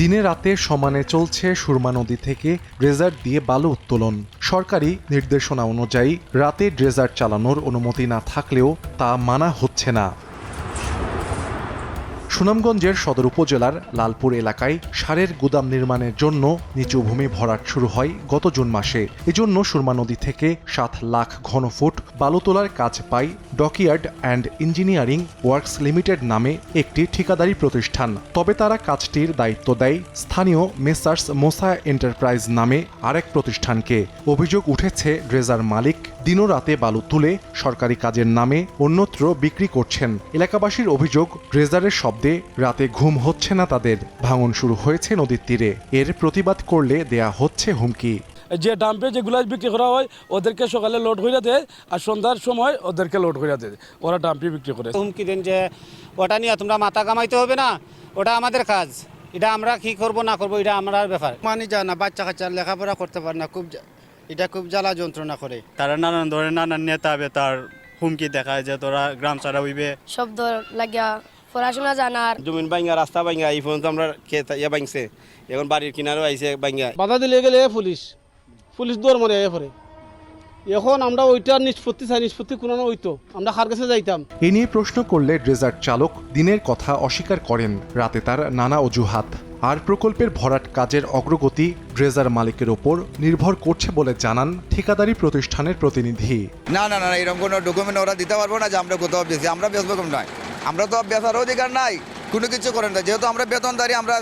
দিনে রাতে সমানে চলছে সুরমা নদী থেকে ড্রেজার দিয়ে বালু উত্তোলন। সরকারি নির্দেশনা অনুযায়ী রাতে ড্রেজার চালানোর অনুমতি না থাকলেও তা মানা হচ্ছে না। সুনামগঞ্জের সদর উপজেলার লালপুর এলাকায় সারের গুদাম নির্মাণের জন্য নিচু ভূমি ভরাট শুরু হয় গত জুন মাসে। এজন্য সুরমা নদী থেকে সাত লাখ ঘনফুট বালু তোলার কাজ পায় dockyard and engineering works limited নামে একটি ঠিকাদারি প্রতিষ্ঠান। তবে তারা কাজটির দায়িত্ব দেয় স্থানীয় মেসার্স মোসা এন্টারপ্রাইজ নামে আরেক প্রতিষ্ঠানকে। অভিযোগ উঠেছে, ড্রেজার মালিক দিনরাতে বালু তুলে সরকারি কাজের নামে অন্যত্র বিক্রি করছেন। এলাকাবাসীর অভিযোগ, ড্রেজারের শব্দে রাতে ঘুম হচ্ছে না তাদের। ভাঙন শুরু হয়েছে নদীর তীরে। এর প্রতিবাদ করলে দেয়া হচ্ছে হুমকি। যে ডাম্পে যেগুলো বিক্রি করা হয় ওদেরকে সকালে লোড করে দেয় আর সন্ধ্যার সময় ওদেরকে লোড করে দেয় ওরা ডাম্পে বিক্রি করে। হুমকি দেন যে ওটা নিয়ে তোমরা মাথা কামাইতে হবে না ওটা আমাদের কাজ। এটা আমরা কি করব না করব এটা আমার ব্যাপার। মানি যায় না বাচ্চা কাচ্চা লেখাপড়া করতে পারে না খুব এটা খুব জ্বালা যন্ত্রণা করে। তারা নানান ধরনের নানান নেতা বেতার হুমকি দেখায় যে তোরা গ্রাম ছাড়া হইবে। শব্দ লাগিয়া পড়াশোনা জানার। জমিন ভাঙ্গা রাস্তা ভাঙ্গা এই পর্যন্ত আমরা খেত ইয়ে ভাঙছে। এখন বাড়ির কিনারেও আইছে ভাঙ্গা বাধা দিলে গেলে পুলিশ। পুলিশ দৌড় মারে পরে। এখন আমরা ওইটার নিষ্পত্তি চাই নিষ্পত্তি কোনো না ওইতো আমরা কার কাছে যাইতাম। এ নিয়ে প্রশ্ন করলে ড্রেজার চালক দিনের কথা অস্বীকার করেন। রাতে তার নানা অজুহাত। আর প্রকল্পের ভরাট কাজের অগ্রগতি ড্রেজার মালিকের ওপর নির্ভর করছে বলে জানান ঠিকাদারি প্রতিষ্ঠানের প্রতিনিধি। না না না এরকম কোনো ডকুমেন্ট ওরা দিতে পারব না যে আমরা কোথাও বেশি আমরা কম নয় আমরা তো বেচার অধিকার নাই, কোনো কিছু করেন না। যেহেতু আমরা বেতনদারি, আমরা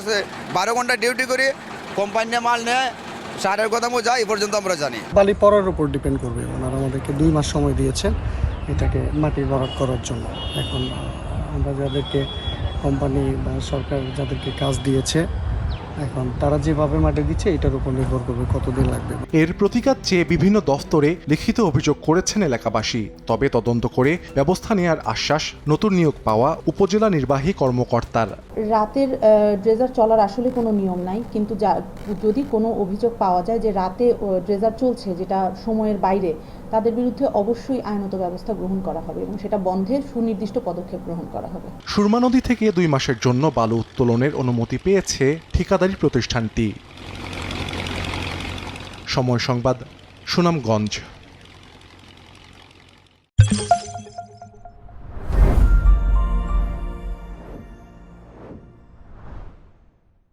বারো ঘণ্টা ডিউটি করি কোম্পানি মাল নেয়, সারের কথা মো যাই পর্যন্ত আমরা জানি। বালি পড়ার উপর ডিপেন্ড করবে। ওনারা আমাদেরকে দুই মাস সময় দিয়েছেন এটাকে মাটি বরাদ করার জন্য। এখন আমরা যাদেরকে কোম্পানি বা সরকার যাদেরকে কাজ দিয়েছে এখন তারা যেভাবে মাটি দিচ্ছে এটার উপর নির্ভর করবে কতদিন লাগবে। এর প্রতিকার চেয়ে বিভিন্ন দফতরে লিখিত অভিযোগ করেছেন এলাকাবাসী। তবে তদন্ত করে ব্যবস্থা নেওয়ার আশ্বাস নতুন নিয়োগ পাওয়া উপজেলা নির্বাহী কর্মকর্তার। রাতের ড্রেজার চলার আসলে কোনো নিয়ম নাই কিন্তু যা- যদি কোনো অভিযোগ পাওয়া যায় যে রাতে ড্রেজার চলছে যেটা সময়ের বাইরে তাদের বিরুদ্ধে অবশ্যই আইনত ব্যবস্থা গ্রহণ করা হবে এবং সেটা বন্ধের সুনির্দিষ্ট পদক্ষেপ গ্রহণ করা হবে। সুরমা নদী থেকে দুই মাসের জন্য বালু উত্তোলনের অনুমতি পেয়েছে ঠিকাদারি প্রতিষ্ঠানটি। সময় সংবাদ, সুনামগঞ্জ।